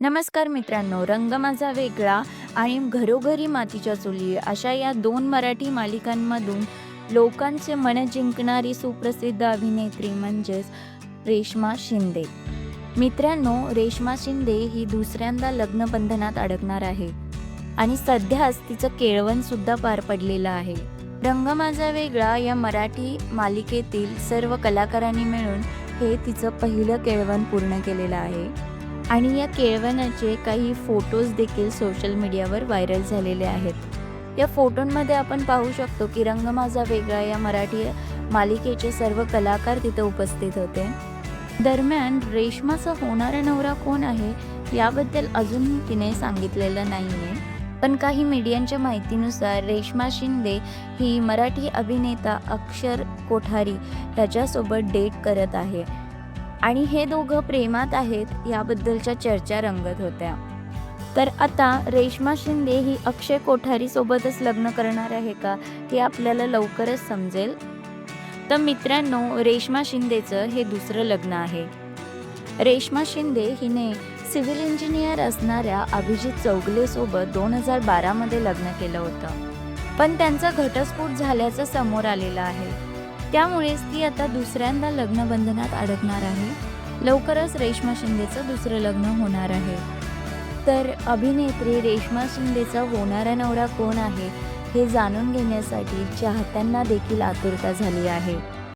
नमस्कार मित्रांनो रंग माझा वेगळा आणि घरोघरी मातीच्या चुली. अशा या दोन मराठी मालिकांमधून लोकांचे मन जिंकणारी सुप्रसिद्ध अभिनेत्री म्हणजेच रेश्मा शिंदे. मित्रांनो रेश्मा शिंदे ही दुसऱ्यांदा लग्नबंधनात अडकणार आहे आणि सध्याच तिचं केळवण सुद्धा पार पडलेलं आहे. रंग माझा वेगळा या मराठी मालिकेतील सर्व कलाकारांनी मिळून हे तिचं पहिलं केळवण पूर्ण केलेलं आहे. आणि या केळवणाचे काही फोटोज देखील सोशल मीडियावर व्हायरल झालेले आहेत. या फोटोंमध्ये आपण पाहू शकतो की रंग माझा वेगळा या मराठी मालिकेचे सर्व कलाकार तिथे उपस्थित होते. दरम्यान रेशमाचा होणारा नवरा कोण आहे याबद्दल अजूनही तिने सांगितलेलं नाही आहे पण काही मीडियांच्या माहितीनुसार रेश्मा शिंदे ही मराठी अभिनेता अक्षर कोठारी त्याच्यासोबत डेट करत आहे. आणि हे दोघं प्रेमात आहेत याबद्दलच्या चर्चा रंगत होत्या. तर आता रेश्मा शिंदे ही अक्षय कोठारीसोबतच लग्न करणार आहे का हे आपल्याला लवकरच समजेल. तर मित्रांनो रेश्मा शिंदेचं हे दुसरं लग्न आहे. रेश्मा शिंदे हिने सिव्हिल इंजिनियर असणाऱ्या अभिजित चौगलेसोबत दोन हजार बारामध्ये लग्न केलं होतं. पण त्यांचा घटस्फोट झाल्याचं समोर आलेलं आहे. त्यामुळेच ती आता दुसऱ्यांदा लग्नबंधनात अडकणार आहे. लवकरच रेश्मा शिंदेचं दुसरं लग्न होणार आहे. तर अभिनेत्री रेश्मा शिंदेचा होणारा नवरा कोण आहे हे जाणून घेण्यासाठी चाहत्यांना देखील आतुरता झाली आहे.